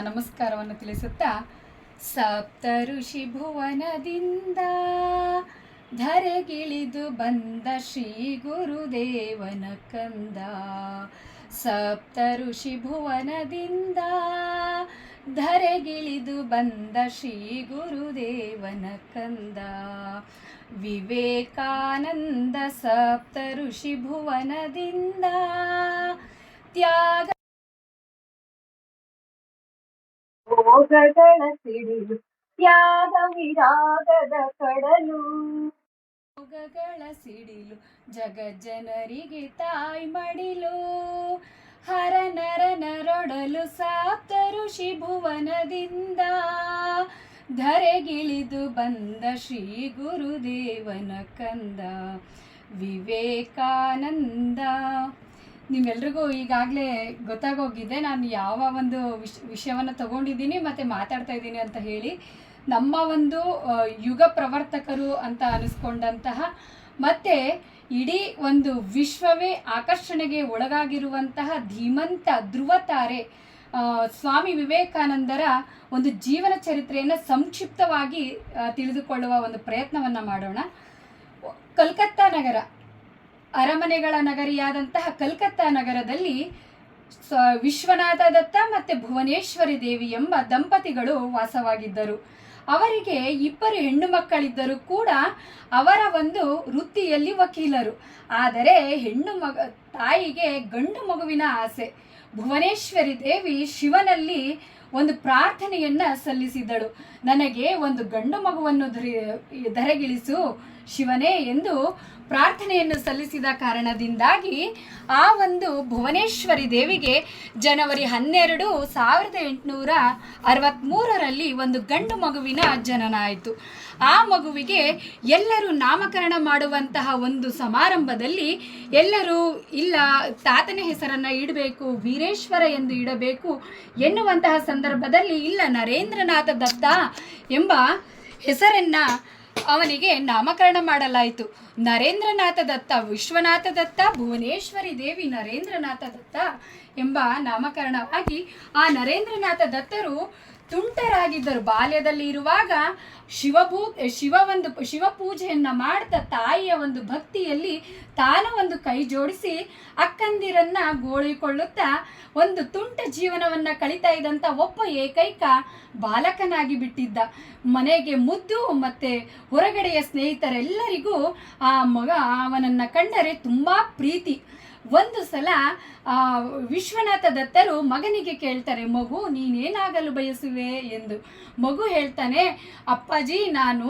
ನಮಸ್ಕಾರವನ್ನು ತಿಳಿಸುತ್ತಾ, ಸಪ್ತ ಋಷಿ ಭುವನದಿಂದ ಧರೆಗಿಳಿದು ಬಂದ ಶ್ರೀ ಗುರುದೇವನ ಕಂದ. ಸಪ್ತ ಋಷಿ ಭುವನದಿಂದ ಧರೆಗಿಳಿದು ಬಂದ ಶ್ರೀ ಗುರುದೇವನ ಕಂದ. ವಿವೇಕಾನಂದ ಸಪ್ತ ಋಷಿ ಭುವನದಿಂದ ತ್ಯಾಗ ಭೋಗಗಳ ಸಿಡಿಲು ತ್ಯಾಗ ವಿರಾಗದ ಕಡಲು. ಭೋಗಗಳ ಸಿಡಿಲು, ಜಗಜ್ಜನರಿಗೆ ತಾಯಿ ಮಡಿಲು. ಹರ ನರ ನರೊಡಲು ಸಾಪ್ತ ಭುವನದಿಂದ. ಧರೆಗಿಳಿದು ಬಂದ ಶ್ರೀ ಗುರುದೇವನ ಕಂದ. ವಿವೇಕಾನಂದ. ನಿಮ್ಮೆಲ್ರಿಗೂ ಈಗಾಗಲೇ ಗೊತ್ತಾಗೋಗಿದೆ, ನಾನು ಯಾವ ಒಂದು ವಿಷ್, ವಿಷಯವನ್ನು ತಗೊಂಡಿದ್ದೀನಿ ಮತ್ತು ಮಾತಾಡ್ತಾ ಇದ್ದೀನಿ ಅಂತ ಹೇಳಿ, ನಮ್ಮ ಒಂದು ಯುಗ ಪ್ರವರ್ತಕರು ಅಂತ ಅನಿಸ್ಕೊಂಡಂತಹ ಮತ್ತು ಇಡೀ ಒಂದು ವಿಶ್ವವೇ ಆಕರ್ಷಣೆಗೆ ಒಳಗಾಗಿರುವಂತಹ ಧೀಮಂತ ಧ್ರುವ ತಾರೆ ಸ್ವಾಮಿ ವಿವೇಕಾನಂದರ ಒಂದು ಜೀವನ ಚರಿತ್ರೆಯನ್ನು ಸಂಕ್ಷಿಪ್ತವಾಗಿ ತಿಳಿದುಕೊಳ್ಳುವ ಒಂದು ಪ್ರಯತ್ನವನ್ನು ಮಾಡೋಣ. ಕಲ್ಕತ್ತಾ ನಗರ ಅರಮನೆಗಳ ನಗರಿಯಾದಂತಹ ಕಲ್ಕತ್ತಾ ನಗರದಲ್ಲಿ ವಿಶ್ವನಾಥ ದತ್ತ ಮತ್ತು ಭುವನೇಶ್ವರಿ ದೇವಿ ಎಂಬ ದಂಪತಿಗಳು ವಾಸವಾಗಿದ್ದರು. ಅವರಿಗೆ ಇಬ್ಬರು ಹೆಣ್ಣು ಮಕ್ಕಳಿದ್ದರೂ ಕೂಡ ಅವರ ಒಂದು ವೃತ್ತಿಯಲ್ಲಿ ವಕೀಲರು. ಆದರೆ ಹೆಣ್ಣು ಮಗ, ತಾಯಿಗೆ ಗಂಡು ಮಗುವಿನ ಆಸೆ. ಭುವನೇಶ್ವರಿ ದೇವಿ ಶಿವನಲ್ಲಿ ಒಂದು ಪ್ರಾರ್ಥನೆಯನ್ನ ಸಲ್ಲಿಸಿದಳು ನನಗೆ ಒಂದು ಗಂಡು ಮಗುವನ್ನು ಧರಿ- ಧರೆಗಿಳಿಸು. ಶಿವನೇ ಎಂದು ಪ್ರಾರ್ಥನೆಯನ್ನು ಸಲ್ಲಿಸಿದ ಕಾರಣದಿಂದಾಗಿ ಆ ಒಂದು ಭುವನೇಶ್ವರಿ ದೇವಿಗೆ ಜನವರಿ ಹನ್ನೆರಡು ಸಾವಿರದ ಎಂಟುನೂರ ಅರವತ್ತ್ಮೂರರಲ್ಲಿ ಒಂದು ಗಂಡು ಮಗುವಿನ ಜನನ ಆಯಿತು ಆ ಮಗುವಿಗೆ ಎಲ್ಲರೂ ನಾಮಕರಣ ಮಾಡುವಂತಹ ಒಂದು ಸಮಾರಂಭದಲ್ಲಿ ಎಲ್ಲರೂ, ಇಲ್ಲ, ತಾತನ ಹೆಸರನ್ನು ಇಡಬೇಕು, ವೀರೇಶ್ವರ ಎಂದು ಇಡಬೇಕು ಎನ್ನುವಂತಹ ಸಂದರ್ಭದಲ್ಲಿ, ಇಲ್ಲ, ನರೇಂದ್ರನಾಥ ದತ್ತ ಎಂಬ ಹೆಸರನ್ನ ಅವನಿಗೆ ನಾಮಕರಣ ಮಾಡಲಾಯಿತು. ನರೇಂದ್ರನಾಥ ದತ್ತ, ವಿಶ್ವನಾಥ ದತ್ತ, ಭುವನೇಶ್ವರಿ ದೇವಿ ನರೇಂದ್ರನಾಥ ದತ್ತ ಎಂಬ ನಾಮಕರಣವಾಗಿ ಆ ನರೇಂದ್ರನಾಥ ದತ್ತರು ತುಂಟರಾಗಿದ್ದರು. ಬಾಲ್ಯದಲ್ಲಿ ಇರುವಾಗ ಶಿವಭೂ, ಶಿವ ಒಂದು, ಶಿವ ಪೂಜೆಯನ್ನ ಮಾಡ್ತಾ ತಾಯಿಯ ಒಂದು ಭಕ್ತಿಯಲ್ಲಿ ತಾನು ಒಂದು ಕೈ ಜೋಡಿಸಿ ಅಕ್ಕಂದಿರನ್ನ ಗೋಳಿಕೊಳ್ಳುತ್ತಾ ಒಂದು ತುಂಟ ಜೀವನವನ್ನ ಕಳಿತಾ ಇದ್ದಂಥ ಒಬ್ಬ ಏಕೈಕ ಬಾಲಕನಾಗಿ ಬಿಟ್ಟಿದ್ದ. ಮನೆಗೆ ಮುದ್ದು ಮತ್ತೆ ಹೊರಗಡೆಯ ಸ್ನೇಹಿತರೆಲ್ಲರಿಗೂ ಆ ಮಗ ಅವನನ್ನ ಕಂಡರೆ ತುಂಬಾ ಪ್ರೀತಿ. ಒಂದು ಸಲ ವಿಶ್ವನಾಥ ದತ್ತರು ಮಗನಿಗೆ ಕೇಳ್ತಾರೆ ಮಗು ನೀನೇನಾಗಲು ಬಯಸುವೆ? ಎಂದು. ಮಗು ಹೇಳ್ತಾನೆ ಅಪ್ಪಾಜಿ ನಾನು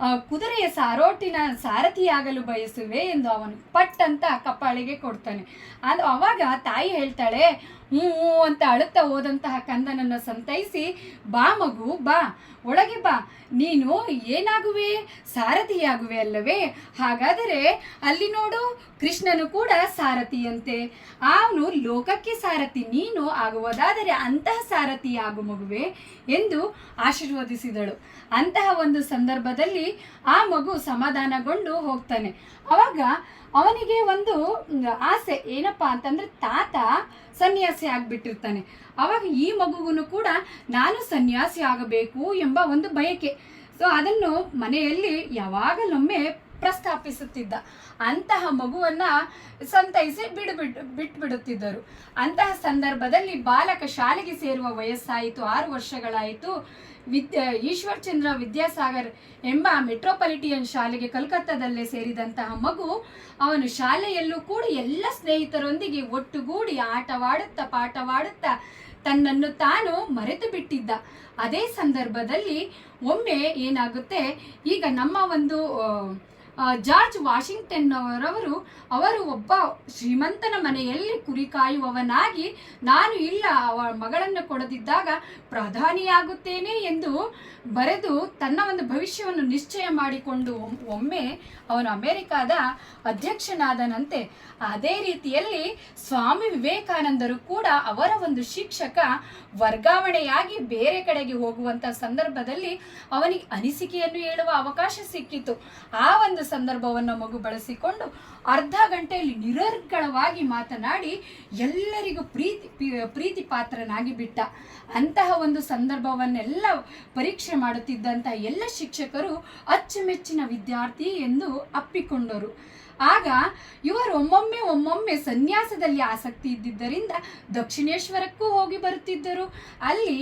ಕುದುರೆಯ ಸಾರೋಟಿನ ಸಾರಥಿಯಾಗಲು ಬಯಸುವೆ ಎಂದು ಅವನು ಪಟ್ ಅಂತ ಕಪ್ಪಾಳಿಗೆ ಕೊಡ್ತಾನೆ. ಅದು ಅವಾಗ ತಾಯಿ ಹೇಳ್ತಾಳೆ, ಹ್ಞೂ ಹ್ಞೂ ಅಂತ ಅಳುತ್ತಾ ಹೋದಂತಹ ಕಂದನನ್ನು ಸಂತೈಸಿ, ಬಾ ಮಗು, ಬಾ, ಒಳಗೆ ಬಾ. ನೀನು ಏನಾಗುವೆ? ಸಾರಥಿಯಾಗುವೆ ಅಲ್ಲವೇ? ಹಾಗಾದರೆ ಅಲ್ಲಿ ನೋಡು, ಕೃಷ್ಣನು ಕೂಡ ಸಾರಥಿಯಂತೆ. ಅವನು ಲೋಕಕ್ಕೆ ಸಾರಥಿ, ನೀನು ಆಗುವುದಾದರೆ ಅಂತಹ ಸಾರಥಿ ಆಗು ಮಗುವೆ ಎಂದು ಆಶೀರ್ವದಿಸಿದಳು. ಅಂತಹ ಒಂದು ಸಂದರ್ಭದಲ್ಲಿ ಆ ಮಗು ಸಮಾಧಾನಗೊಂಡು ಹೋಗ್ತಾನೆ. ಅವಾಗ ಅವನಿಗೆ ಒಂದು ಆಸೆ, ಏನಪ್ಪಾ ಅಂತಂದ್ರೆ ತಾತ ಸನ್ಯಾಸಿ ಆಗ್ಬಿಟ್ಟಿರ್ತಾನೆ. ಅವಾಗ ಈ ಮಗುಗೂ ಕೂಡ ನಾನು ಸನ್ಯಾಸಿ ಆಗಬೇಕು ಎಂಬ ಒಂದು ಬಯಕೆ. ಸೊ ಅದನ್ನು ಮನೆಯಲ್ಲಿ ಯಾವಾಗಲೊಮ್ಮೆ ಪ್ರಸ್ತಾಪಿಸುತ್ತಿದ್ದ. ಅಂತಹ ಮಗುವನ್ನ ಸಂತೈಸಿ ಬಿಡುಬಿಟ್ಟು ಬಿಟ್ಬಿಡುತ್ತಿದ್ದರು. ಅಂತಹ ಸಂದರ್ಭದಲ್ಲಿ ಬಾಲಕ ಶಾಲೆಗೆ ಸೇರುವ ವಯಸ್ಸಾಯಿತು, ಆರು ವರ್ಷಗಳಾಯಿತು. ವಿದ್ಯಾ ಈಶ್ವರ್ ಚಂದ್ರ ವಿದ್ಯಾಸಾಗರ್ ಎಂಬ ಮೆಟ್ರೋಪಾಲಿಟಿಯನ್ ಶಾಲೆಗೆ ಕಲ್ಕತ್ತಾದಲ್ಲೇ ಸೇರಿದಂತಹ ಮಗು ಅವನು ಶಾಲೆಯಲ್ಲೂ ಕೂಡ ಎಲ್ಲ ಸ್ನೇಹಿತರೊಂದಿಗೆ ಒಟ್ಟುಗೂಡಿ ಆಟವಾಡುತ್ತಾ ಪಾಠವಾಡುತ್ತಾ ತನ್ನನ್ನು ತಾನು ಮರೆತು ಬಿಟ್ಟಿದ್ದ. ಅದೇ ಸಂದರ್ಭದಲ್ಲಿ ಒಮ್ಮೆ ಏನಾಗುತ್ತೆ, ಈಗ ನಮ್ಮ ಒಂದು ಜಾರ್ಜ್ ವಾಷಿಂಗ್ಟನ್ ಅವರವರು ಅವರು ಒಬ್ಬ ಶ್ರೀಮಂತನ ಮನೆಯಲ್ಲಿ ಕುರಿ ಕಾಯುವವನಾಗಿ, ನಾನು ಇಲ್ಲ ಮಗಳನ್ನು ಕೊಡದಿದ್ದಾಗ ಪ್ರಧಾನಿಯಾಗುತ್ತೇನೆ ಎಂದು ಬರೆದು ತನ್ನ ಒಂದು ಭವಿಷ್ಯವನ್ನು ನಿಶ್ಚಯ ಮಾಡಿಕೊಂಡು ಒಮ್- ಒಮ್ಮೆ ಅವನು ಅಮೆರಿಕಾದ ಅಧ್ಯಕ್ಷನಾದನಂತೆ. ಅದೇ ರೀತಿಯಲ್ಲಿ ಸ್ವಾಮಿ ವಿವೇಕಾನಂದರು ಕೂಡ ಅವರ ಒಂದು ಶಿಕ್ಷಕ ವರ್ಗಾವಣೆಯಾಗಿ ಬೇರೆ ಕಡೆಗೆ ಹೋಗುವಂತ ಸಂದರ್ಭದಲ್ಲಿ ಅವನಿಗೆ ಅನಿಸಿಕೆಯನ್ನು ಹೇಳುವ ಅವಕಾಶ ಸಿಕ್ಕಿತು. ಆ ಒಂದು ಸಂದರ್ಭವನ್ನು ಮಗು ಬಳಸಿಕೊಂಡು ಅರ್ಧ ಗಂಟೆಯಲ್ಲಿ ನಿರರ್ಗಳವಾಗಿ ಮಾತನಾಡಿ ಎಲ್ಲರಿಗೂ ಪ್ರೀತಿ ಪ್ರೀತಿ ಪಾತ್ರನಾಗಿ ಬಿಟ್ಟ. ಅಂತಹ ಒಂದು ಸಂದರ್ಭವನ್ನೆಲ್ಲ ಪರೀಕ್ಷೆ ಮಾಡುತ್ತಿದ್ದಂತಹ ಎಲ್ಲ ಶಿಕ್ಷಕರು ಅಚ್ಚುಮೆಚ್ಚಿನ ವಿದ್ಯಾರ್ಥಿ ಎಂದು ಅಪ್ಪಿಕೊಂಡರು. ಆಗ ಇವರು ಒಮ್ಮೊಮ್ಮೆ ಒಮ್ಮೊಮ್ಮೆ ಸನ್ಯಾಸದಲ್ಲಿ ಆಸಕ್ತಿ ಇದ್ದಿದ್ದರಿಂದ ದಕ್ಷಿಣೇಶ್ವರಕ್ಕೂ ಹೋಗಿ ಬರುತ್ತಿದ್ದರು. ಅಲ್ಲಿ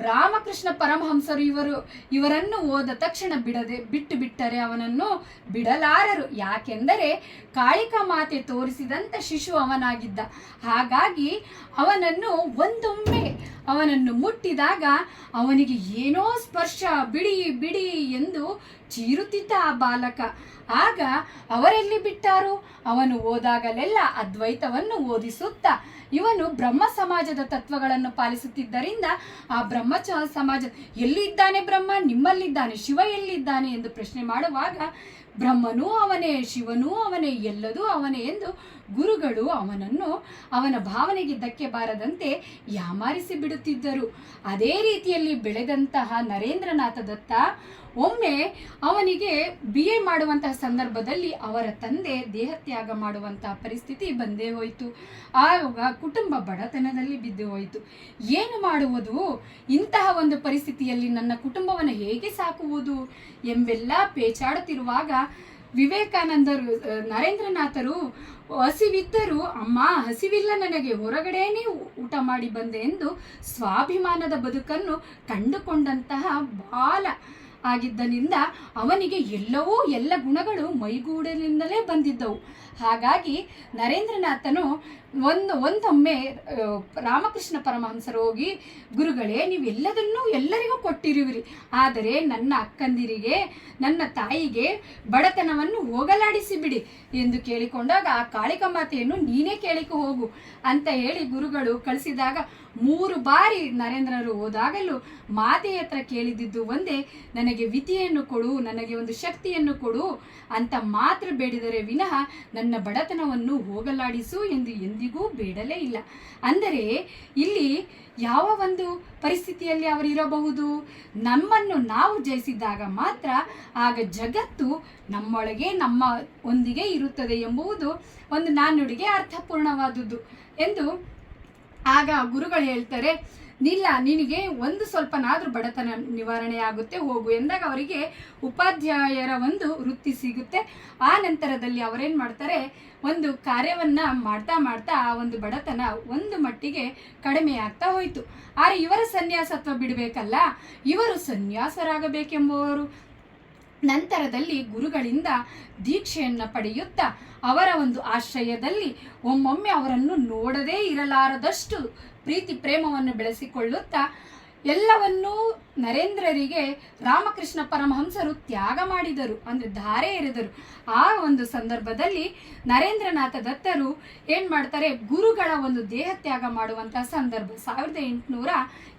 ರಾಮಕೃಷ್ಣ ಪರಮಹಂಸರು ಇವರು, ಇವರನ್ನು ಓದ ತಕ್ಷಣ ಬಿಡದೆ, ಬಿಟ್ಟು ಬಿಟ್ಟರೆ ಅವನನ್ನು ಬಿಡಲಾರರು. ಯಾಕೆಂದರೆ ಕಾಳಿಕಾ ಮಾತೆ ತೋರಿಸಿದಂಥ ಶಿಶು ಅವನಾಗಿದ್ದ. ಹಾಗಾಗಿ ಅವನನ್ನು ಒಂದೊಮ್ಮೆ ಅವನನ್ನು ಮುಟ್ಟಿದಾಗ ಅವನಿಗೆ ಏನೋ ಸ್ಪರ್ಶ, ಬಿಡಿ ಬಿಡಿ ಎಂದು ಚೀರುತ್ತಿದ್ದ ಆ ಬಾಲಕ. ಆಗ ಅವರೆಲ್ಲಿ ಬಿಟ್ಟಾರು? ಅವನು ಓದಾಗಲೆಲ್ಲ ಅದ್ವೈತವನ್ನು ಓದಿಸುತ್ತಾ, ಇವನು ಬ್ರಹ್ಮ ಸಮಾಜದ ತತ್ವಗಳನ್ನು ಪಾಲಿಸುತ್ತಿದ್ದರಿಂದ ಆ ಬ್ರಹ್ಮ ಸಮಾಜ ಎಲ್ಲಿದ್ದಾನೆ ಬ್ರಹ್ಮ? ನಿಮ್ಮಲ್ಲಿದ್ದಾನೆ, ಶಿವ ಎಲ್ಲಿದ್ದಾನೆ ಎಂದು ಪ್ರಶ್ನೆ ಮಾಡುವಾಗ ಬ್ರಹ್ಮನೂ ಅವನೇ, ಶಿವನೂ ಅವನೇ, ಎಲ್ಲದೂ ಅವನೇ ಎಂದು ಗುರುಗಳು ಅವನನ್ನು ಅವನ ಭಾವನೆಗೆ ಧಕ್ಕೆ ಬಾರದಂತೆ ಯಾಮಾರಿಸಿ ಬಿಡುತ್ತಿದ್ದರು. ಅದೇ ರೀತಿಯಲ್ಲಿ ಬೆಳೆದಂತಹ ನರೇಂದ್ರನಾಥ ದತ್ತ ಒಮ್ಮೆ ಅವನಿಗೆ ಬಿ ಎ ಮಾಡುವಂತಹ ಸಂದರ್ಭದಲ್ಲಿ ಅವರ ತಂದೆ ದೇಹತ್ಯಾಗ ಮಾಡುವಂತಹ ಪರಿಸ್ಥಿತಿ ಬಂದೇ ಹೋಯಿತು. ಆಗ ಕುಟುಂಬ ಬಡತನದಲ್ಲಿ ಬಿದ್ದು ಹೋಯಿತು. ಏನು ಮಾಡುವುದು? ಇಂತಹ ಒಂದು ಪರಿಸ್ಥಿತಿಯಲ್ಲಿ ನನ್ನ ಕುಟುಂಬವನ್ನು ಹೇಗೆ ಸಾಕುವುದು? ಎಂಬೆಲ್ಲ ಪೇಚಾಡುತ್ತಿರುವಾಗ ವಿವೇಕಾನಂದರು ನರೇಂದ್ರನಾಥರು ಹಸಿವಿದ್ದರೂ, ಅಮ್ಮ, ಹಸಿವಿಲ್ಲ ನನಗೆ ಹೊರಗಡೆನೇ ಊಟ ಮಾಡಿ ಬಂದೆ ಎಂದು ಸ್ವಾಭಿಮಾನದ ಬದುಕನ್ನು ಕಂಡುಕೊಂಡಂತಹ ಬಾಲ ಆಗಿದ್ದರಿಂದ ಅವನಿಗೆ ಎಲ್ಲವೂ, ಎಲ್ಲ ಗುಣಗಳು ಮೈಗೂಡಲಿಂದಲೇ ಬಂದಿದ್ದವು. ಹಾಗಾಗಿ ನರೇಂದ್ರನಾಥನು ಒಂದು, ಒಂದೊಮ್ಮೆ ರಾಮಕೃಷ್ಣ ಪರಮಹಂಸರು ಹೋಗಿ, ಗುರುಗಳೇ ನೀವು ಎಲ್ಲದನ್ನೂ ಎಲ್ಲರಿಗೂ ಕೊಟ್ಟಿರುವಿರಿ. ಆದರೆ ನನ್ನ ಅಕ್ಕಂದಿರಿಗೆ, ನನ್ನ ತಾಯಿಗೆ ಬಡತನವನ್ನು ಹೋಗಲಾಡಿಸಿ ಬಿಡಿ ಎಂದು ಕೇಳಿಕೊಂಡಾಗ ಆ ಕಾಳಿಕ ಮಾತೆಯನ್ನು ನೀನೇ ಕೇಳಿಕೊ ಹೋಗು ಅಂತ ಹೇಳಿ ಗುರುಗಳು ಕಳಿಸಿದಾಗ ಮೂರು ಬಾರಿ ನರೇಂದ್ರರು ಹೋದಾಗಲೂ ಮಾತೆಯ ಹತ್ರ ಕೇಳಿದ್ದು ಒಂದೇ, ನನಗೆ ವಿಧಿಯನ್ನು ಕೊಡು, ನನಗೆ ಒಂದು ಶಕ್ತಿಯನ್ನು ಕೊಡು ಅಂತ ಮಾತ್ರ ಬೇಡಿದರೆ ವಿನಃ ನನ್ನ ಬಡತನವನ್ನು ಹೋಗಲಾಡಿಸು ಎಂದು ಎಂದಿಗೂ ಬೇಡಲೇ ಇಲ್ಲ. ಅಂದರೆ ಇಲ್ಲಿ ಯಾವ ಒಂದು ಪರಿಸ್ಥಿತಿಯಲ್ಲಿ ಅವರಿರಬಹುದು ನಮ್ಮನ್ನು ನಾವು ಜಯಿಸಿದಾಗ ಮಾತ್ರ ಆಗ ಜಗತ್ತು ನಮ್ಮೊಳಗೆ ನಮ್ಮ ಒಂದಿಗೆ ಇರುತ್ತದೆ ಎಂಬುವುದು ಒಂದು ನಾಣ್ಣುಡಿಗೆ ಅರ್ಥಪೂರ್ಣವಾದುದು ಎಂದು ಆಗ ಗುರುಗಳು ಹೇಳ್ತಾರೆ. ನಿಲ್ಲ ನಿನಗೆ ಒಂದು ಸ್ವಲ್ಪನಾದರೂ ಬಡತನ ನಿವಾರಣೆ ಆಗುತ್ತೆ, ಹೋಗು ಎಂದಾಗ ಅವರಿಗೆ ಉಪಾಧ್ಯಾಯರ ಒಂದು ವೃತ್ತಿ ಸಿಗುತ್ತೆ. ಆ ನಂತರದಲ್ಲಿ ಅವರೇನು ಮಾಡ್ತಾರೆ, ಒಂದು ಕಾರ್ಯವನ್ನು ಮಾಡ್ತಾ ಮಾಡ್ತಾ ಆ ಒಂದು ಬಡತನ ಒಂದು ಮಟ್ಟಿಗೆ ಕಡಿಮೆ ಆಗ್ತಾ ಹೋಯಿತು. ಆದರೆ ಇವರ ಸನ್ಯಾಸತ್ವ ಬಿಡಬೇಕಲ್ಲ, ಇವರು ಸನ್ಯಾಸರಾಗಬೇಕೆಂಬುವರು. ನಂತರದಲ್ಲಿ ಗುರುಗಳಿಂದ ದೀಕ್ಷೆಯನ್ನು ಪಡೆಯುತ್ತಾ ಅವರ ಒಂದು ಆಶ್ರಯದಲ್ಲಿ ಒಮ್ಮೊಮ್ಮೆ ಅವರನ್ನು ನೋಡದೇ ಇರಲಾರದಷ್ಟು ಪ್ರೀತಿ ಪ್ರೇಮವನ್ನು ಬೆಳೆಸಿಕೊಳ್ಳುತ್ತಾ ಎಲ್ಲವನ್ನೂ ನರೇಂದ್ರರಿಗೆ ರಾಮಕೃಷ್ಣ ಪರಮಹಂಸರು ತ್ಯಾಗ ಮಾಡಿದರು, ಅಂದರೆ ಧಾರೆ ಎರೆದರು. ಆ ಒಂದು ಸಂದರ್ಭದಲ್ಲಿ ನರೇಂದ್ರನಾಥ ದತ್ತರು ಏನು ಮಾಡ್ತಾರೆ, ಗುರುಗಳ ಒಂದು ದೇಹ ತ್ಯಾಗ ಮಾಡುವಂತಹ ಸಂದರ್ಭ. ಸಾವಿರದ ಎಂಟುನೂರ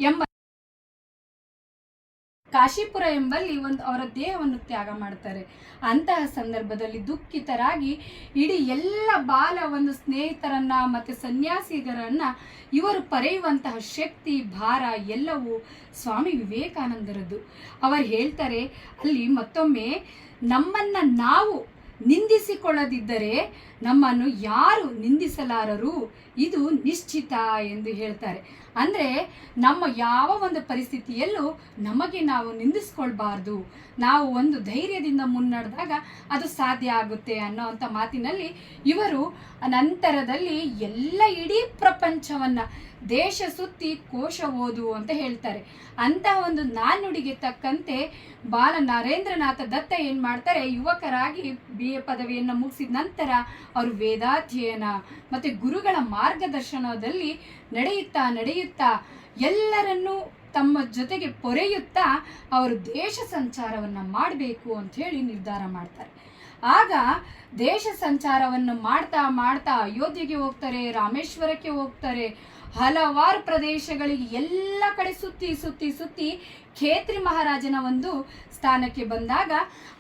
ಎಂಬ ಕಾಶಿಪುರ ಎಂಬಲ್ಲಿ ಒಂದು ಅವರ ದೇಹವನ್ನು ತ್ಯಾಗ ಮಾಡ್ತಾರೆ. ಅಂತಹ ಸಂದರ್ಭದಲ್ಲಿ ದುಃಖಿತರಾಗಿ ಇಡೀ ಎಲ್ಲ ಬಾಲ ಒಂದು ಸ್ನೇಹಿತರನ್ನ ಮತ್ತೆ ಸನ್ಯಾಸಿಗರನ್ನ ಇವರು ಪರೆಯುವಂತಹ ಶಕ್ತಿ, ಭಾರ ಎಲ್ಲವೂ ಸ್ವಾಮಿ ವಿವೇಕಾನಂದರದ್ದು. ಅವರು ಹೇಳ್ತಾರೆ, ಅಲ್ಲಿ ಮತ್ತೊಮ್ಮೆ ನಮ್ಮನ್ನ ನಾವು ನಿಂದಿಸಿಕೊಳ್ಳದಿದ್ದರೆ ನಮ್ಮನ್ನು ಯಾರು ನಿಂದಿಸಲಾರರು? ಇದು ನಿಶ್ಚಿತ ಎಂದು ಹೇಳ್ತಾರೆ. ಅಂದರೆ ನಮ್ಮ ಯಾವ ಒಂದು ಪರಿಸ್ಥಿತಿಯಲ್ಲೂ ನಮಗೆ ನಾವು ನಿಂದಿಸ್ಕೊಳ್ಬಾರ್ದು. ನಾವು ಒಂದು ಧೈರ್ಯದಿಂದ ಮುನ್ನಡೆದಾಗ ಅದು ಸಾಧ್ಯ ಆಗುತ್ತೆ ಅನ್ನೋವಂಥ ಮಾತಿನಲ್ಲಿ ಇವರು ನಂತರದಲ್ಲಿ ಎಲ್ಲ ಇಡೀ ಪ್ರಪಂಚವನ್ನ ದೇಶ ಸುತ್ತಿ ಕೋಶ ಓದು ಅಂತ ಹೇಳ್ತಾರೆ. ಅಂತಹ ಒಂದು ನಾಣ್ಣುಡಿಗೆ ತಕ್ಕಂತೆ ಬಾಲ ನರೇಂದ್ರನಾಥ ದತ್ತ ಏನು ಮಾಡ್ತಾರೆ, ಯುವಕರಾಗಿ ಬಿ ಎ ಪದವಿಯನ್ನು ಮುಗಿಸಿದ ನಂತರ ಅವರು ವೇದಾಧ್ಯಯನ ಮತ್ತು ಗುರುಗಳ ಮಾರ್ಗದರ್ಶನದಲ್ಲಿ ನಡೆಯುತ್ತಾ ನಡೆಯುತ್ತಾ ಎಲ್ಲರನ್ನೂ ತಮ್ಮ ಜೊತೆಗೆ ಪೊರೆಯುತ್ತಾ ಅವರು ದೇಶ ಸಂಚಾರವನ್ನು ಮಾಡಬೇಕು ಅಂತ ಹೇಳಿ ನಿರ್ಧಾರ ಮಾಡ್ತಾರೆ. ಆಗ ದೇಶ ಸಂಚಾರವನ್ನು ಮಾಡ್ತಾ ಮಾಡ್ತಾ ಅಯೋಧ್ಯೆಗೆ ಹೋಗ್ತಾರೆ, ರಾಮೇಶ್ವರಕ್ಕೆ ಹೋಗ್ತಾರೆ ಹಲವಾರು ಪ್ರದೇಶಗಳಿಗೆ ಎಲ್ಲ ಕಡೆ ಸುತ್ತಿ ಸುತ್ತಿ ಸುತ್ತಿ ಖೇತ್ರಿ ಮಹಾರಾಜನ ಒಂದು ಸ್ಥಾನಕ್ಕೆ ಬಂದಾಗ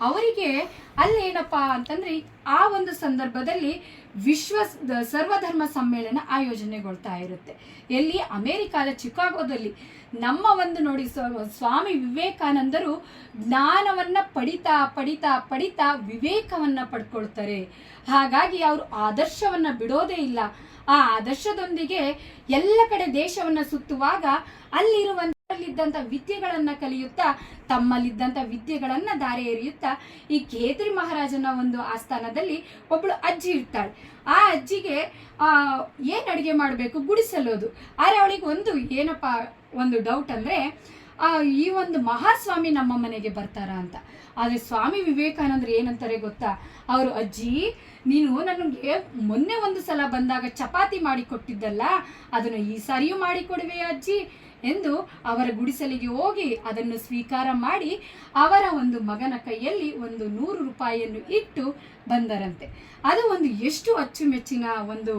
ಅವರಿಗೆ ಅಲ್ಲೇನಪ್ಪ ಅಂತಂದ್ರೆ ಆ ಒಂದು ಸಂದರ್ಭದಲ್ಲಿ ವಿಶ್ವ ಸರ್ವಧರ್ಮ ಸಮ್ಮೇಳನ ಆಯೋಜನೆಗೊಳ್ತಾ ಇರುತ್ತೆ. ಎಲ್ಲಿ? ಅಮೇರಿಕಾದ ಚಿಕಾಗೋದಲ್ಲಿ. ನಮ್ಮ ಒಂದು ನೋಡಿ ಸ್ವ- ಸ್ವಾಮಿ ವಿವೇಕಾನಂದರು ಜ್ಞಾನವನ್ನ ಪಡಿತಾ ಪಡಿತಾ ಪಡಿತಾ ವಿವೇಕವನ್ನ ಪಡ್ಕೊಳ್ತಾರೆ. ಹಾಗಾಗಿ ಅವರು ಆದರ್ಶವನ್ನ ಬಿಡೋದೇ ಇಲ್ಲ. ಆ ಆದರ್ಶದೊಂದಿಗೆ ಎಲ್ಲ ಕಡೆ ದೇಶವನ್ನ ಸುತ್ತುವಾಗ ಅಲ್ಲಿರುವಂತಲ್ಲಿದ್ದಂಥ ವಿದ್ಯೆಗಳನ್ನ ಕಲಿಯುತ್ತಾ ತಮ್ಮಲ್ಲಿದ್ದಂಥ ವಿದ್ಯೆಗಳನ್ನ ದಾರಿ ಎರೆಯುತ್ತಾ, ಈ ಖೇತ್ರಿ ಮಹಾರಾಜನ ಒಂದು ಆಸ್ಥಾನದಲ್ಲಿ ಒಬ್ಬಳು ಅಜ್ಜಿ ಇರ್ತಾಳೆ. ಆ ಅಜ್ಜಿಗೆ, ಆ, ಏನ್ ಅಡಿಗೆ ಮಾಡಬೇಕು? ಗುಡಿಸಲೋದು. ಆದ್ರೆ ಅವಳಿಗೆ ಒಂದು ಏನಪ್ಪ, ಒಂದು ಡೌಟ್ ಅಂದ್ರೆ, ಆ, ಈ ಒಂದು ಮಹಾಸ್ವಾಮಿ ನಮ್ಮ ಮನೆಗೆ ಬರ್ತಾರ ಅಂತ. ಆದ್ರೆ ಸ್ವಾಮಿ ವಿವೇಕಾನಂದರು ಏನಂತಾರೆ ಗೊತ್ತಾ? ಅವರು, ಅಜ್ಜಿ, ನೀನು ನನಗೆ ಮೊನ್ನೆ ಒಂದು ಸಲ ಬಂದಾಗ ಚಪಾತಿ ಮಾಡಿ ಕೊಟ್ಟಿದ್ದಲ್ಲ, ಅದನ್ನು ಈ ಸಾರಿಯೂ ಮಾಡಿ ಕೊಡುವೆ ಅಜ್ಜಿ, ಎಂದು ಅವರ ಗುಡಿಸಲಿಗೆ ಹೋಗಿ ಅದನ್ನು ಸ್ವೀಕಾರ ಮಾಡಿ ಅವರ ಒಂದು ಮಗನ ಕೈಯಲ್ಲಿ ಒಂದು ನೂರು ರೂಪಾಯಿಯನ್ನು ಇಟ್ಟು ಬಂದರಂತೆ. ಅದು ಒಂದು ಎಷ್ಟು ಅಚ್ಚುಮೆಚ್ಚಿನ ಒಂದು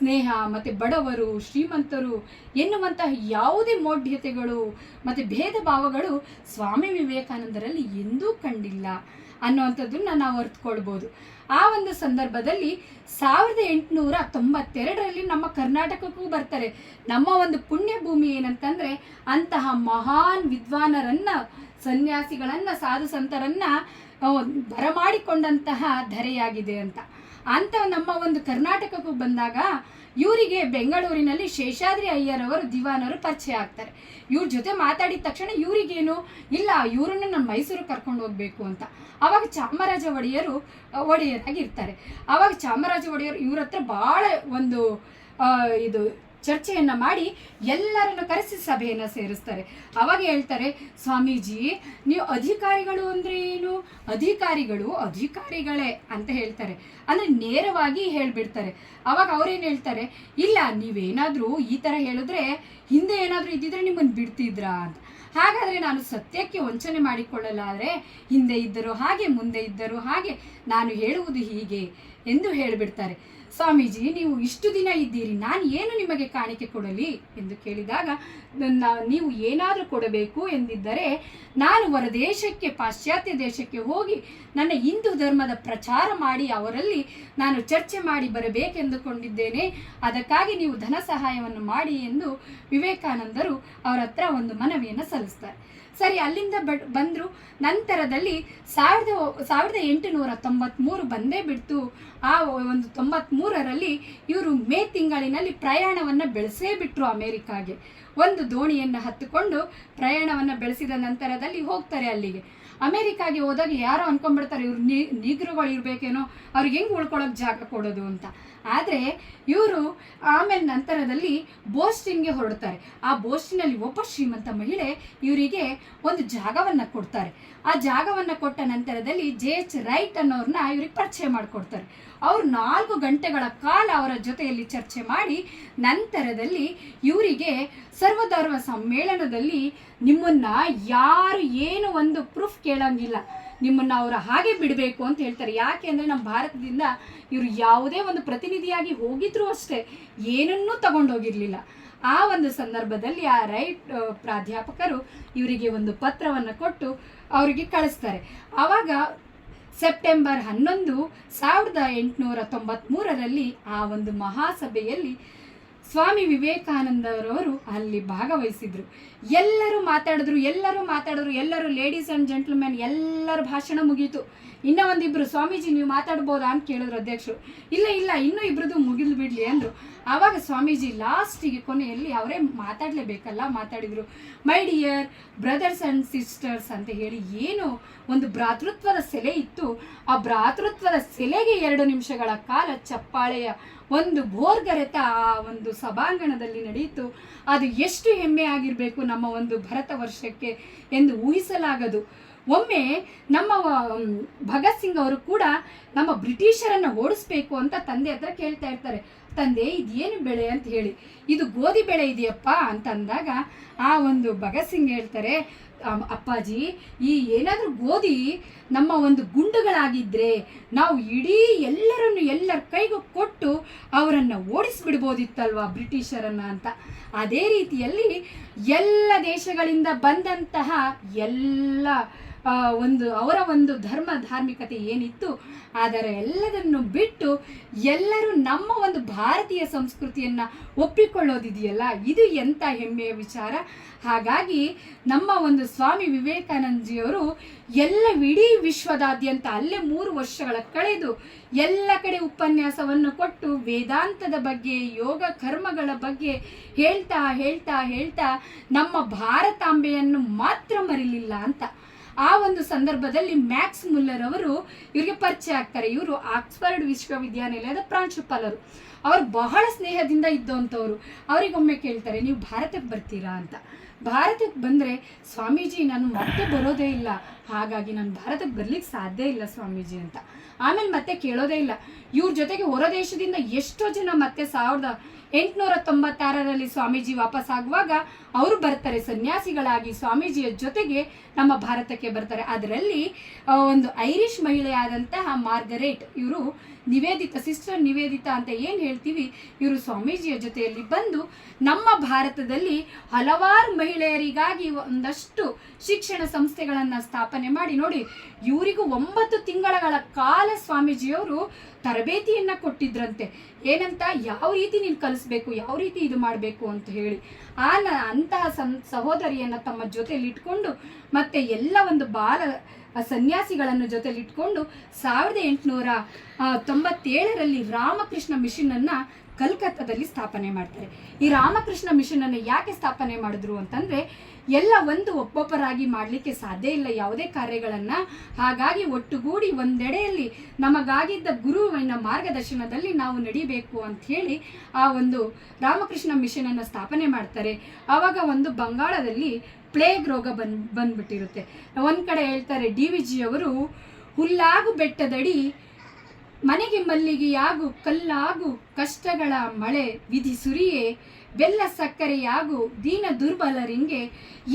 ಸ್ನೇಹ, ಮತ್ತು ಬಡವರು, ಶ್ರೀಮಂತರು ಎನ್ನುವಂತಹ ಯಾವುದೇ ಮೌಢ್ಯತೆಗಳು ಮತ್ತು ಭೇದ ಭಾವಗಳು ಸ್ವಾಮಿ ವಿವೇಕಾನಂದರಲ್ಲಿ ಎಂದೂ ಕಂಡಿಲ್ಲ ಅನ್ನುವಂಥದ್ದನ್ನ ನಾವು ಅರ್ಥಕೊಳ್ಬೋದು ಆ ಒಂದು ಸಂದರ್ಭದಲ್ಲಿ ಸಾವಿರದ ಎಂಟುನೂರ ತೊಂಬತ್ತೆರಡರಲ್ಲಿ ನಮ್ಮ ಕರ್ನಾಟಕಕ್ಕೂ ಬರ್ತಾರೆ. ನಮ್ಮ ಒಂದು ಪುಣ್ಯ ಭೂಮಿ ಏನಂತಂದ್ರೆ ಅಂತಹ ಮಹಾನ್ ವಿದ್ವಾನರನ್ನು, ಸನ್ಯಾಸಿಗಳನ್ನು ಸಾಧು ಸಂತರನ್ನ ಬರಮಾಡಿಕೊಂಡಂತಹ ಧರೆಯಾಗಿದೆ ಅಂತ. ಅಂತ ನಮ್ಮ ಒಂದು ಕರ್ನಾಟಕಕ್ಕೂ ಬಂದಾಗ ಇವರಿಗೆ ಬೆಂಗಳೂರಿನಲ್ಲಿ ಶೇಷಾದ್ರಿ ಅಯ್ಯರವರು ದಿವಾನರು ಪರಿಚಯ ಆಗ್ತಾರೆ. ಇವ್ರ ಜೊತೆ ಮಾತಾಡಿದ ತಕ್ಷಣ ಇವರಿಗೇನು, ಇಲ್ಲ, ಇವರನ್ನು ನಾನು ಮೈಸೂರು ಕರ್ಕೊಂಡು ಹೋಗ್ಬೇಕು ಅಂತ. ಅವಾಗ ಚಾಮರಾಜ ಒಡೆಯರು ಒಡೆಯರಾಗಿರ್ತಾರೆ. ಅವಾಗ ಚಾಮರಾಜ ಒಡೆಯರು ಇವ್ರ ಹತ್ರ ಭಾಳ ಒಂದು ಇದು ಚರ್ಚೆಯನ್ನ ಮಾಡಿ ಎಲ್ಲರನ್ನು ಕರೆಸಿ ಸಭೆಯನ್ನು ಸೇರಿಸ್ತಾರೆ. ಅವಾಗ ಹೇಳ್ತಾರೆ, ಸ್ವಾಮೀಜಿ, ನೀವು ಅಧಿಕಾರಿಗಳು ಅಂದ್ರೆ ಏನು? ಅಧಿಕಾರಿಗಳು ಅಧಿಕಾರಿಗಳೇ ಅಂತ ಹೇಳ್ತಾರೆ. ಅಂದ್ರೆ ನೇರವಾಗಿ ಹೇಳಿಬಿಡ್ತಾರೆ. ಅವಾಗ ಅವ್ರೇನು ಹೇಳ್ತಾರೆ? ಇಲ್ಲ, ನೀವೇನಾದರೂ ಈ ತರ ಹೇಳಿದ್ರೆ ಹಿಂದೆ ಏನಾದರೂ ಇದ್ದಿದ್ರೆ ನಿಮ್ಮನ್ನು ಬಿಡ್ತಿದ್ರಾ ಅಂತ. ಹಾಗಾದ್ರೆ ನಾನು ಸತ್ಯಕ್ಕೆ ವಂಚನೆ ಮಾಡಿಕೊಳ್ಳಲಾದರೆ ಹಿಂದೆ ಇದ್ದರು ಹಾಗೆ ಮುಂದೆ ಇದ್ದರು ಹಾಗೆ ನಾನು ಹೇಳುವುದು ಹೀಗೆ. ಎಂದು ಹೇಳಿಬಿಡ್ತಾರೆ. ಸ್ವಾಮೀಜಿ, ನೀವು ಇಷ್ಟು ದಿನ ಇದ್ದೀರಿ, ನಾನು ಏನು ನಿಮಗೆ ಕಾಣಿಕೆ ಕೊಡಲಿ? ಎಂದು ಕೇಳಿದಾಗ ನೀವು ಏನಾದರೂ ಕೊಡಬೇಕು ಎಂದಿದ್ದರೆ, ನಾನು ಹೊರದೇಶಕ್ಕೆ ಪಾಶ್ಚಾತ್ಯ ದೇಶಕ್ಕೆ ಹೋಗಿ ನನ್ನ ಹಿಂದೂ ಧರ್ಮದ ಪ್ರಚಾರ ಮಾಡಿ ಅವರಲ್ಲಿ ನಾನು ಚರ್ಚೆ ಮಾಡಿ ಬರಬೇಕೆಂದುಕೊಂಡಿದ್ದೇನೆ. ಅದಕ್ಕಾಗಿ ನೀವು ಧನ ಸಹಾಯವನ್ನು ಮಾಡಿ ಎಂದು ವಿವೇಕಾನಂದರು ಅವರ ಒಂದು ಮನವಿಯನ್ನು ಸಲ್ಲಿಸ್ತಾರೆ. ಸರಿ, ಅಲ್ಲಿಂದ ಬಟ್ ಬಂದರು. ನಂತರದಲ್ಲಿ ಸಾವಿರದ ಸಾವಿರದ ಎಂಟುನೂರ ತೊಂಬತ್ಮೂರು ಬಂದೇ ಬಿಡ್ತು. ಆ ಒಂದು ತೊಂಬತ್ಮೂರರಲ್ಲಿ ಇವರು ಮೇ ತಿಂಗಳಿನಲ್ಲಿ ಪ್ರಯಾಣವನ್ನು ಬೆಳೆಸೇ ಬಿಟ್ರು ಅಮೇರಿಕಾಗೆ. ಒಂದು ದೋಣಿಯನ್ನು ಹತ್ತುಕೊಂಡು ಪ್ರಯಾಣವನ್ನು ಬೆಳೆಸಿದ ನಂತರದಲ್ಲಿ ಹೋಗ್ತಾರೆ ಅಲ್ಲಿಗೆ. ಅಮೇರಿಕಾಗೆ ಹೋದಾಗ ಯಾರೋ ಅನ್ಕೊಂಡ್ಬಿಡ್ತಾರೆ, ಇವ್ರು ನೀ, ನೀಗ್ರುಗಳು ಇರಬೇಕೇನೋ, ಅವ್ರಿಗೆ ಹೆಂಗೆ ಉಳ್ಕೊಳ್ಳೋಕೆ ಜಾಗ ಕೊಡೋದು ಅಂತ. ಆದರೆ ಇವರು ಆಮೇಲೆ ನಂತರದಲ್ಲಿ ಬೋಸ್ಟಿಂಗ್ಗೆ ಹೊರಡ್ತಾರೆ. ಆ ಬೋಸ್ಟಿನಲ್ಲಿ ಒಬ್ಬ ಶ್ರೀಮಂತ ಮಹಿಳೆ ಇವರಿಗೆ ಒಂದು ಜಾಗವನ್ನು ಕೊಡ್ತಾರೆ. ಆ ಜಾಗವನ್ನು ಕೊಟ್ಟ ನಂತರದಲ್ಲಿ ಜೆ ಎಚ್ ರೈಟ್ ಅನ್ನೋರನ್ನ ಇವ್ರಿಗೆ ಪರಿಚಯ ಮಾಡಿಕೊಡ್ತಾರೆ. ಅವರು ನಾಲ್ಕು ಗಂಟೆಗಳ ಕಾಲ ಅವರ ಜೊತೆಯಲ್ಲಿ ಚರ್ಚೆ ಮಾಡಿ ನಂತರದಲ್ಲಿ ಇವರಿಗೆ ಸರ್ವಧರ್ಮ ಸಮ್ಮೇಳನದಲ್ಲಿ ನಿಮ್ಮನ್ನ ಯಾರು ಏನು ಒಂದು ಪ್ರೂಫ್ ಕೇಳಂಗಿಲ್ಲ. ನಿಮ್ಮನ್ನ ಅವರು ಹಾಗೆ ಬಿಡಬೇಕು ಅಂತ ಹೇಳ್ತಾರೆ. ಯಾಕೆ ಅಂದರೆ ನಮ್ಮ ಭಾರತದಿಂದ ಇವರು ಯಾವುದೇ ಒಂದು ಪ್ರತಿನಿಧಿಯಾಗಿ ಹೋಗಿದ್ರು ಅಷ್ಟೇ ಏನನ್ನೂ ತಗೊಂಡೋಗಿರಲಿಲ್ಲ. ಆ ಒಂದು ಸಂದರ್ಭದಲ್ಲಿ ಆ ರೈಟ್ ಪ್ರಾಧ್ಯಾಪಕರು ಇವರಿಗೆ ಒಂದು ಪತ್ರವನ್ನು ಕೊಟ್ಟು ಅವರಿಗೆ ಕಳಿಸ್ತಾರೆ. ಆವಾಗ ಸೆಪ್ಟೆಂಬರ್ ಹನ್ನೊಂದು ಸಾವಿರದ ಎಂಟುನೂರ ತೊಂಬತ್ಮೂರರಲ್ಲಿ ಆ ಒಂದು ಮಹಾಸಭೆಯಲ್ಲಿ ಸ್ವಾಮಿ ವಿವೇಕಾನಂದರವರು ಅಲ್ಲಿ ಭಾಗವಹಿಸಿದ್ರು. ಎಲ್ಲರೂ ಮಾತಾಡಿದ್ರು ಎಲ್ಲರೂ ಮಾತಾಡಿದ್ರು, ಎಲ್ಲರೂ ಲೇಡೀಸ್ ಆ್ಯಂಡ್ ಜೆಂಟ್ಲ್ಮೆನ್ ಎಲ್ಲರ ಭಾಷಣ ಮುಗೀತು. ಇನ್ನೂ ಒಂದಿಬ್ರು ಸ್ವಾಮೀಜಿ ನೀವು ಮಾತಾಡ್ಬೋದಾ ಅಂತ ಕೇಳಿದ್ರು ಅಧ್ಯಕ್ಷರು. ಇಲ್ಲ ಇಲ್ಲ, ಇನ್ನೂ ಇಬ್ಬರದು ಮುಗಿದು ಬಿಡ್ಲಿ ಅಂದರು. ಆವಾಗ ಸ್ವಾಮೀಜಿ ಲಾಸ್ಟಿಗೆ ಕೊನೆಯಲ್ಲಿ ಅವರೇ ಮಾತಾಡಲೇಬೇಕಲ್ಲ ಮಾತಾಡಿದ್ರು. My dear brothers and sisters ಅಂತ ಹೇಳಿ ಏನು ಒಂದು ಭ್ರಾತೃತ್ವದ ಸೆಲೆ ಇತ್ತು. ಆ ಭ್ರಾತೃತ್ವದ ಸೆಲೆಗೆ ಎರಡು ನಿಮಿಷಗಳ ಕಾಲ ಚಪ್ಪಾಳೆಯ ಒಂದು ಭೋರ್ಗರೆತ ಆ ಒಂದು ಸಭಾಂಗಣದಲ್ಲಿ ನಡೆಯಿತು. ಅದು ಎಷ್ಟು ಹೆಮ್ಮೆ ಆಗಿರಬೇಕು ನಮ್ಮ ಒಂದು ಭರತ ವರ್ಷಕ್ಕೆ ಎಂದು ಊಹಿಸಲಾಗದು. ಒಮ್ಮೆ ನಮ್ಮ ಭಗತ್ ಸಿಂಗ್ ಅವರು ಕೂಡ ನಮ್ಮ ಬ್ರಿಟಿಷರನ್ನ ಓಡಿಸ್ಬೇಕು ಅಂತ ತಂದೆ ಹತ್ರ ಕೇಳ್ತಾ ಇರ್ತಾರೆ. ತಂದೆ, ಇದೇನು ಬೆಳೆ ಅಂತ ಹೇಳಿ. ಇದು ಗೋಧಿ ಬೆಳೆ ಇದೆಯಪ್ಪ ಅಂತ ಅಂದಾಗ ಆ ಒಂದು ಭಗತ್ ಸಿಂಗ್ ಹೇಳ್ತಾರೆ ಅಪ್ಪಾಜಿ, ಈ ಏನಾದರೂ ಗೋಧಿ ನಮ್ಮ ಒಂದು ಗುಂಡುಗಳಾಗಿದ್ರೆ ನಾವು ಇಡೀ ಎಲ್ಲರನ್ನು ಎಲ್ಲರ ಕೈಗೂ ಕೊಟ್ಟು ಅವರನ್ನು ಓಡಿಸ್ಬಿಡ್ಬೋದಿತ್ತಲ್ವಾ ಬ್ರಿಟಿಷರನ್ನ ಅಂತ. ಅದೇ ರೀತಿಯಲ್ಲಿ ಎಲ್ಲ ದೇಶಗಳಿಂದ ಬಂದಂತಹ ಎಲ್ಲ ಒಂದು ಅವರ ಒಂದು ಧರ್ಮ ಧಾರ್ಮಿಕತೆ ಏನಿತ್ತು, ಆದರೆ ಎಲ್ಲದನ್ನು ಬಿಟ್ಟು ಎಲ್ಲರೂ ನಮ್ಮ ಒಂದು ಭಾರತೀಯ ಸಂಸ್ಕೃತಿಯನ್ನು ಒಪ್ಪಿಕೊಳ್ಳೋದಿದೆಯಲ್ಲ, ಇದು ಎಂಥ ಹೆಮ್ಮೆಯ ವಿಚಾರ. ಹಾಗಾಗಿ ನಮ್ಮ ಒಂದು ಸ್ವಾಮಿ ವಿವೇಕಾನಂದಜಿಯವರು ಎಲ್ಲ ಇಡೀ ವಿಶ್ವದಾದ್ಯಂತ ಅಲ್ಲೇ ಮೂರು ವರ್ಷಗಳ ಕಳೆದು ಎಲ್ಲ ಕಡೆ ಉಪನ್ಯಾಸವನ್ನು ಕೊಟ್ಟು ವೇದಾಂತದ ಬಗ್ಗೆ, ಯೋಗ ಕರ್ಮಗಳ ಬಗ್ಗೆ ಹೇಳ್ತಾ ಹೇಳ್ತಾ ಹೇಳ್ತಾ ನಮ್ಮ ಭಾರತಾಂಬೆಯನ್ನು ಮಾತ್ರ ಮರಿಲಿಲ್ಲ ಅಂತ. ಆ ಒಂದು ಸಂದರ್ಭದಲ್ಲಿ ಮ್ಯಾಕ್ಸ್ ಮುಲ್ಲರ್ ಅವರು ಇವರಿಗೆ ಪರಿಚಯ ಆಗ್ತಾರೆ. ಇವರು ಆಕ್ಸ್ಫರ್ಡ್ ವಿಶ್ವವಿದ್ಯಾನಿಲಯದ ಪ್ರಾಂಶುಪಾಲರು. ಅವರು ಬಹಳ ಸ್ನೇಹದಿಂದ ಇದ್ದಂಥವ್ರು. ಅವರಿಗೊಮ್ಮೆ ಕೇಳ್ತಾರೆ, ನೀವು ಭಾರತಕ್ಕೆ ಬರ್ತೀರಾ? ಅಂತ. ಭಾರತಕ್ಕೆ ಬಂದರೆ, ಸ್ವಾಮೀಜಿ, ನಾನು ಮತ್ತೆ ಬರೋದೇ ಇಲ್ಲ. ಹಾಗಾಗಿ ನಾನು ಭಾರತಕ್ಕೆ ಬರ್ಲಿಕ್ಕೆ ಸಾಧ್ಯ ಇಲ್ಲ ಸ್ವಾಮೀಜಿ, ಅಂತ. ಆಮೇಲೆ ಮತ್ತೆ ಕೇಳೋದೇ ಇಲ್ಲ. ಇವ್ರ ಜೊತೆಗೆ ಹೊರ ದೇಶದಿಂದ ಎಷ್ಟೋ ಜನ ಮತ್ತೆ ಸಾವಿರದ ಎಂಟುನೂರ ತೊಂಬತ್ತಾರರಲ್ಲಿ ಸ್ವಾಮೀಜಿ ವಾಪಸ್ ಆಗುವಾಗ ಅವರು ಬರ್ತಾರೆ, ಸನ್ಯಾಸಿಗಳಾಗಿ ಸ್ವಾಮೀಜಿಯ ಜೊತೆಗೆ ನಮ್ಮ ಭಾರತಕ್ಕೆ ಬರ್ತಾರೆ. ಅದರಲ್ಲಿ ಒಂದು ಐರಿಷ್ ಮಹಿಳೆಯಾದಂತಹ ಮಾರ್ಗರೇಟ್ ಇವರು ನಿವೇದಿತ ಸಿಸ್ಟರ್ ನಿವೇದಿತ ಅಂತ ಏನು ಹೇಳ್ತೀವಿ? ಇವರು ಸ್ವಾಮೀಜಿಯ ಜೊತೆಯಲ್ಲಿ ಬಂದು ನಮ್ಮ ಭಾರತದಲ್ಲಿ ಹಲವಾರು ಮಹಿಳೆಯರಿಗಾಗಿ ಒಂದಷ್ಟು ಶಿಕ್ಷಣ ಸಂಸ್ಥೆಗಳನ್ನು ಸ್ಥಾಪನೆ ಮಾಡಿ, ನೋಡಿ, ಇವರಿಗೂ ಒಂಬತ್ತು ತಿಂಗಳ ಕಾಲ ಸ್ವಾಮೀಜಿಯವರು ತರಬೇತಿಯನ್ನ ಕೊಟ್ಟಿದ್ರಂತೆ. ಏನಂತ? ಯಾವ ರೀತಿ ನೀನು ಕಲಿಸ್ಬೇಕು, ಯಾವ ರೀತಿ ಇದು ಮಾಡಬೇಕು ಅಂತ ಹೇಳಿ. ಆ ಅಂತಹ ಸಂ, ಸಹೋದರಿಯನ್ನ ತಮ್ಮ ಜೊತೆಯಲ್ಲಿ ಇಟ್ಕೊಂಡು ಮತ್ತೆ ಎಲ್ಲ ಒಂದು ಬಾಲ ಸನ್ಯಾಸಿಗಳನ್ನು ಜೊತೆಲಿ ಇಟ್ಕೊಂಡು ಸಾವಿರದ ಎಂಟುನೂರ ತೊಂಬತ್ತೇಳರಲ್ಲಿ ರಾಮಕೃಷ್ಣ ಮಿಷನ್ ಅನ್ನ ಕಲ್ಕತ್ತಾದಲ್ಲಿ ಸ್ಥಾಪನೆ ಮಾಡ್ತಾರೆ. ಈ ರಾಮಕೃಷ್ಣ ಮಿಷನ್ ಅನ್ನು ಯಾಕೆ ಸ್ಥಾಪನೆ ಮಾಡಿದ್ರು ಅಂತಂದ್ರೆ, ಎಲ್ಲ ಒಂದು ಒಬ್ಬೊಬ್ಬರಾಗಿ ಮಾಡಲಿಕ್ಕೆ ಸಾಧ್ಯ ಇಲ್ಲ ಯಾವುದೇ ಕಾರ್ಯಗಳನ್ನ. ಹಾಗಾಗಿ ಒಟ್ಟುಗೂಡಿ ಒಂದೆಡೆಯಲ್ಲಿ ನಮಗಾಗಿದ್ದ ಗುರುವಿನ ಮಾರ್ಗದರ್ಶನದಲ್ಲಿ ನಾವು ನಡಿಬೇಕು ಅಂತ ಹೇಳಿ ಆ ಒಂದು ರಾಮಕೃಷ್ಣ ಮಿಷನ್ ಅನ್ನು ಸ್ಥಾಪನೆ ಮಾಡ್ತಾರೆ. ಆವಾಗ ಒಂದು ಬಂಗಾಳದಲ್ಲಿ ಪ್ಲೇಗ್ ರೋಗ ಬಂದ್ ಬಂದ್ಬಿಟ್ಟಿರುತ್ತೆ. ಒಂದು ಕಡೆ ಹೇಳ್ತಾರೆ ಡಿ ವಿ ಜಿ ಅವರು ಹುಲ್ಲಾಗು ಬೆಟ್ಟದಡಿ, ಮನೆಗೆ ಮಲ್ಲಿಗೆಯಾಗು ಕಲ್ಲಾಗು, ಕಷ್ಟಗಳ ಮಳೆ ವಿಧಿ ಸುರಿಯೇ, ಬೆಲ್ಲ ಸಕ್ಕರೆಯಾಗು, ದೀನ ದುರ್ಬಲರಿಂಗೆ,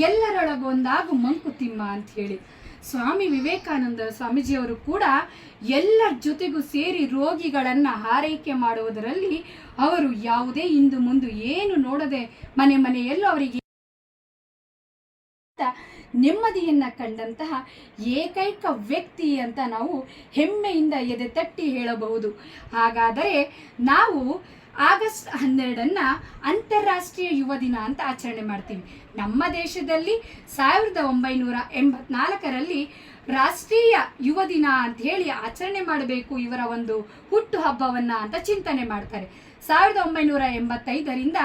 ಎಲ್ಲರೊಳಗೊಂದಾಗು ಮಂಕುತಿಮ್ಮ ಅಂತ ಹೇಳಿ. ಸ್ವಾಮಿ ವಿವೇಕಾನಂದ ಸ್ವಾಮೀಜಿಯವರು ಕೂಡ ಎಲ್ಲರ ಜೊತೆಗೂ ಸೇರಿ ರೋಗಿಗಳನ್ನು ಆರೈಕೆ ಮಾಡುವುದರಲ್ಲಿ ಅವರು ಯಾವುದೇ ಇಂದು ಮುಂದೆ ಏನು ನೋಡದೆ ಮನೆ ಮನೆಯಲ್ಲೂ ಅವರಿಗೆ ನೆಮ್ಮದಿಯನ್ನ ಕಂಡಂತಹ ಏಕೈಕ ವ್ಯಕ್ತಿ ಅಂತ ನಾವು ಹೆಮ್ಮೆಯಿಂದ ಎದೆ ತಟ್ಟಿ ಹೇಳಬಹುದು. ಹಾಗಾದರೆ ನಾವು ಆಗಸ್ಟ್ ಹನ್ನೆರಡನ್ನ ಅಂತಾರಾಷ್ಟ್ರೀಯ ಯುವ ದಿನ ಅಂತ ಆಚರಣೆ ಮಾಡ್ತೀವಿ. ನಮ್ಮ ದೇಶದಲ್ಲಿ ಸಾವಿರದ ಒಂಬೈನೂರ ಎಂಬತ್ನಾಲ್ಕರಲ್ಲಿ ರಾಷ್ಟ್ರೀಯ ಯುವ ದಿನ ಅಂತ ಹೇಳಿ ಆಚರಣೆ ಮಾಡಬೇಕು ಇವರ ಒಂದು ಹುಟ್ಟು ಹಬ್ಬವನ್ನ ಅಂತ ಚಿಂತನೆ ಮಾಡ್ತಾರೆ. ಸಾವಿರದ ಒಂಬೈನೂರ ಎಂಬತ್ತೈದರಿಂದ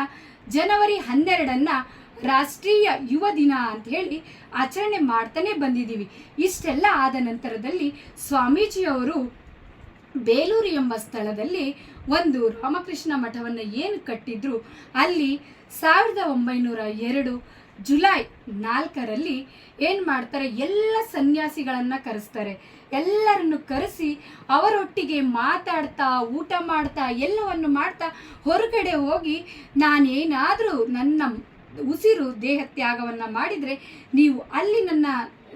ಜನವರಿ ಹನ್ನೆರಡನ್ನ ರಾಷ್ಟ್ರೀಯ ಯುವ ದಿನ ಅಂತ ಹೇಳಿ ಆಚರಣೆ ಮಾಡ್ತಾನೆ ಬಂದಿದ್ದೀವಿ. ಇಷ್ಟೆಲ್ಲ ಆದ ನಂತರದಲ್ಲಿ ಸ್ವಾಮೀಜಿಯವರು ಬೇಲೂರು ಎಂಬ ಸ್ಥಳದಲ್ಲಿ ಒಂದು ರಾಮಕೃಷ್ಣ ಮಠವನ್ನು ಏನು ಕಟ್ಟಿದ್ರು, ಅಲ್ಲಿ ಸಾವಿರದ ಒಂಬೈನೂರ ಎರಡು ಜುಲೈ ನಾಲ್ಕರಲ್ಲಿ ಏನು ಮಾಡ್ತಾರೆ, ಎಲ್ಲ ಸನ್ಯಾಸಿಗಳನ್ನು ಕರೆಸ್ತಾರೆ. ಎಲ್ಲರನ್ನು ಕರೆಸಿ ಅವರೊಟ್ಟಿಗೆ ಮಾತಾಡ್ತಾ, ಊಟ ಮಾಡ್ತಾ, ಎಲ್ಲವನ್ನು ಮಾಡ್ತಾ ಹೊರಗಡೆ ಹೋಗಿ ನಾನೇನಾದರೂ ನನ್ನ ಉಸಿರು ದೇಹ ತ್ಯಾಗವನ್ನು ಮಾಡಿದರೆ ನೀವು ಅಲ್ಲಿ ನನ್ನ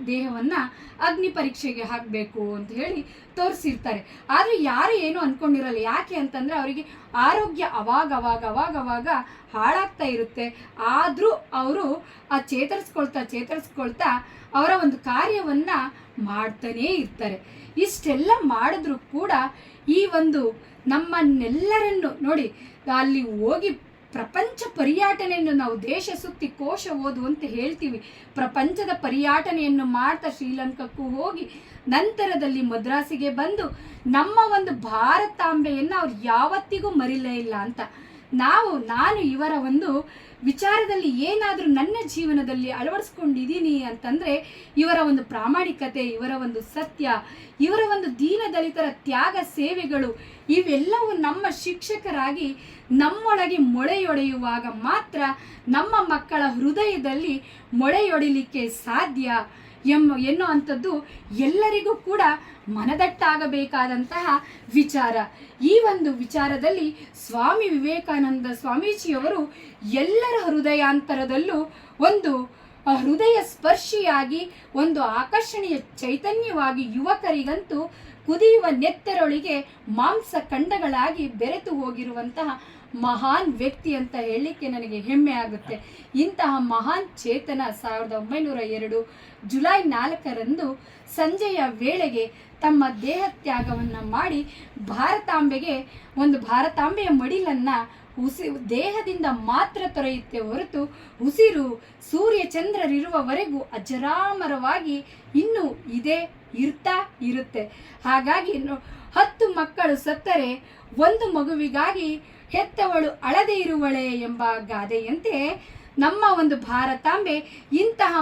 ದೇಹವನ್ನು ಅಗ್ನಿ ಪರೀಕ್ಷೆಗೆ ಹಾಕಬೇಕು ಅಂತ ಹೇಳಿ ತೋರಿಸಿರ್ತಾರೆ. ಆದರೆ ಯಾರು ಏನು ಅನ್ಕೊಂಡಿರಲ್ಲ, ಯಾಕೆ ಅಂತಂದರೆ ಅವರಿಗೆ ಆರೋಗ್ಯ ಅವಾಗ ಅವಾಗ ಅವಾಗ ಅವಾಗ ಹಾಳಾಗ್ತಾ ಇರುತ್ತೆ. ಆದರೂ ಅವರು ಆ ಚೇತರಿಸ್ಕೊಳ್ತಾ ಚೇತರಿಸ್ಕೊಳ್ತಾ ಅವರ ಒಂದು ಕಾರ್ಯವನ್ನ ಮಾಡ್ತಾನೇ ಇರ್ತಾರೆ. ಇಷ್ಟೆಲ್ಲ ಮಾಡಿದ್ರು ಕೂಡ ಈ ಒಂದು ನಮ್ಮನ್ನೆಲ್ಲರನ್ನು ನೋಡಿ, ಅಲ್ಲಿ ಹೋಗಿ ಪ್ರಪಂಚ ಪರ್ಯಾಟನೆಯನ್ನು ನಾವು ದೇಶ ಸುತ್ತಿ ಕೋಶ ಓದು ಅಂತ ಹೇಳ್ತೀವಿ. ಪ್ರಪಂಚದ ಪರ್ಯಾಟನೆಯನ್ನು ಮಾಡ್ತಾ ಶ್ರೀಲಂಕಾಕ್ಕೂ ಹೋಗಿ, ನಂತರದಲ್ಲಿ ಮದ್ರಾಸಿಗೆ ಬಂದು ನಮ್ಮ ಒಂದು ಭಾರತಾಂಬೆಯನ್ನು ಅವ್ರು ಯಾವತ್ತಿಗೂ ಮರಿಲೇ ಇಲ್ಲ ಅಂತ. ನಾವು, ನಾನು ಇವರ ಒಂದು ವಿಚಾರದಲ್ಲಿ ಏನಾದರೂ ನನ್ನ ಜೀವನದಲ್ಲಿ ಅಳವಡಿಸ್ಕೊಂಡಿದ್ದೀನಿ ಅಂತಂದರೆ, ಇವರ ಒಂದು ಪ್ರಾಮಾಣಿಕತೆ, ಇವರ ಒಂದು ಸತ್ಯ, ಇವರ ಒಂದು ದೀನ ದಲಿತರ ತ್ಯಾಗ ಸೇವೆಗಳು, ಇವೆಲ್ಲವೂ ನಮ್ಮ ಶಿಕ್ಷಕರಾಗಿ ನಮ್ಮೊಳಗೆ ಮೊಳೆಯೊಡೆಯುವಾಗ ಮಾತ್ರ ನಮ್ಮ ಮಕ್ಕಳ ಹೃದಯದಲ್ಲಿ ಮೊಳೆಯೊಡಿಲಿಕ್ಕೆ ಸಾಧ್ಯ. ಎಂಬ ಎನ್ನುವಂಥದ್ದು ಎಲ್ಲರಿಗೂ ಕೂಡ ಮನದಟ್ಟಾಗಬೇಕಾದಂತಹ ವಿಚಾರ. ಈ ಒಂದು ವಿಚಾರದಲ್ಲಿ ಸ್ವಾಮಿ ವಿವೇಕಾನಂದ ಸ್ವಾಮೀಜಿಯವರು ಎಲ್ಲರ ಹೃದಯಾಂತರದಲ್ಲೂ ಒಂದು ಹೃದಯ ಸ್ಪರ್ಶಿಯಾಗಿ ಒಂದು ಆಕರ್ಷಣೀಯ ಚೈತನ್ಯವಾಗಿ ಯುವಕರಿಗಂತೂ ಕುದಿಯುವ ನೆತ್ತರೊಳಗೆ ಮಾಂಸ ಖಂಡಗಳಾಗಿ ಬೆರೆತು ಹೋಗಿರುವಂತಹ ಮಹಾನ್ ವ್ಯಕ್ತಿ ಅಂತ ಹೇಳಲಿಕ್ಕೆ ನನಗೆ ಹೆಮ್ಮೆ ಆಗುತ್ತೆ. ಇಂತಹ ಮಹಾನ್ ಚೇತನ ಸಾವಿರದ ಒಂಬೈನೂರ ಎರಡು ಜುಲೈ ನಾಲ್ಕರಂದು ಸಂಜೆಯ ವೇಳೆಗೆ ತಮ್ಮ ದೇಹ ತ್ಯಾಗವನ್ನು ಮಾಡಿ ಭಾರತಾಂಬೆಗೆ ಒಂದು ಭಾರತಾಂಬೆಯ ಮಡಿಲನ್ನು ಉಸಿ, ದೇಹದಿಂದ ಮಾತ್ರ ತೊರೆಯುತ್ತೆ ಹೊರತು ಉಸಿರು ಸೂರ್ಯ ಚಂದ್ರರಿರುವವರೆಗೂ ಅಜರಾಮರವಾಗಿ ಇನ್ನೂ ಇದೇ ಇರ್ತಾ ಇರುತ್ತೆ. ಹಾಗಾಗಿ ಹತ್ತು ಮಕ್ಕಳು ಸತ್ತರೆ ಒಂದು ಮಗುವಿಗಾಗಿ ಹೆತ್ತವಳು ಅಳದೇ ಇರುವಳೆ ಎಂಬ ಗಾದೆಯಂತೆ ನಮ್ಮ ಒಂದು ಭಾರತಾಂಬೆ ಇಂತಹ